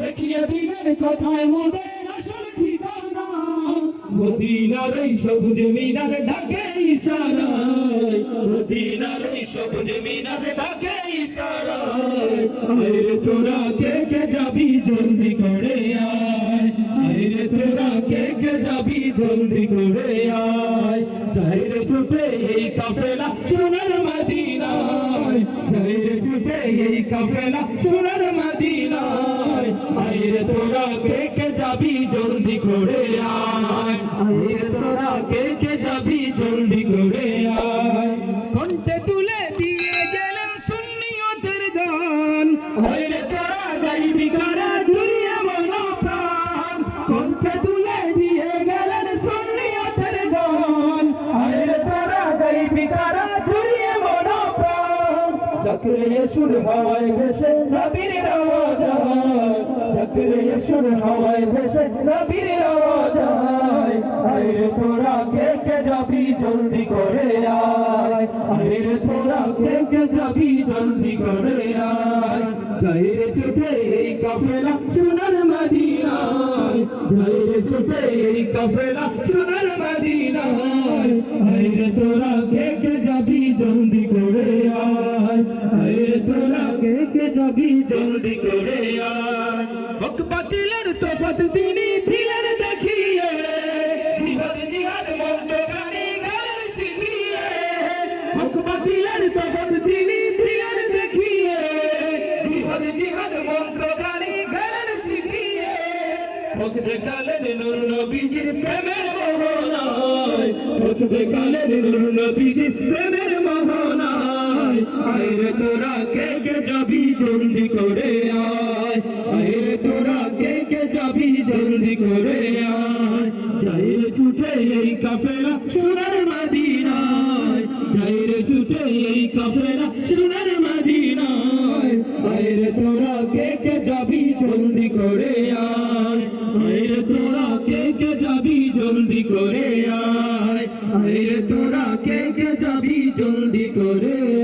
দেখিয়ে দিলেন কোথায় মোদের আসল ঠিকানা। মদিনার এই সবুজ মিনার ডাকে ইশারায়। মদিনার এই সবুজ মিনার ডাকে ইশারায়। আরে তোরা কে কে যাবি জলদি করে আয়। আরে তোরা কে কে যাবি জলদি করে আয়। চাই রে ছুটে এই কাফেলা সোনার মদিনায়। চাই রে ছুটে এই কাফেলা সোনার মদিনায়। আয় রে তোরা কে কে যাবি জলদি করে আয়। আয় তোরা কে কে যাবি জলদি করে আয়। কণ্ঠে তুলে দিয়ে গেলেন সুন্নিয়তের গান। আয় রে তোরা গাইবি কারা জুড়িয়ে মনো প্রাণ কণ্ঠে তুলে দিয়ে গেলেন সুন্নিয়তের গান। আয় তোরা গাইবি কারা জুড়িয়ে মনো প্রাণ চক্রে সুর হাওয়ায় ভেসে নবীর চক্রে সুর হাওয়ায় ভেসে নবীর রাজায় আয়। রে তোরা কে কে যাবি, জলদি করে আয়। আয় রে তোরা কে কে যাবি, জলদি করে আয়। যাই রে ছুটে এই কাফেলা সোনার মদিনায়। যাই রে ছুটে এই কাফেলা সোনার মদিনায়। তোরা কে যাবি জলদি করে হক বাতিলের তফাত তিনি দিলেন দেখিয়ে। জিহাদ জিহাদ মন্ত্র গানে গালের শিখিয়ে হক বাতিলের তফাত তিনি দিলেন দেখিয়ে। জিহাদ জিহাদ মন্ত্র গানে গালের শিখিয়ে পথ দেখালেন নূর নবীজির প্রেমের মোহনায় পথ দেখালেন নূর নবীজির প্রেমের মোহনায় আয় রে তোরা কে কে যাবি জলদি করে আয়? আয় রে তোরা কে কে যাবি জলদি করে আয়? যাই রে ছুটে এই কাফেলা সোনার মদিনায়। যাই রে ছুটে এই কাফেলা সোনার মদিনায়। আয় রে তোরা কে কে যাবি জলদি করে আয়? আয় রে তোরা কে কে যাবি জলদি করে আয়? আয় রে তোরা কে কে যাবি জলদি করে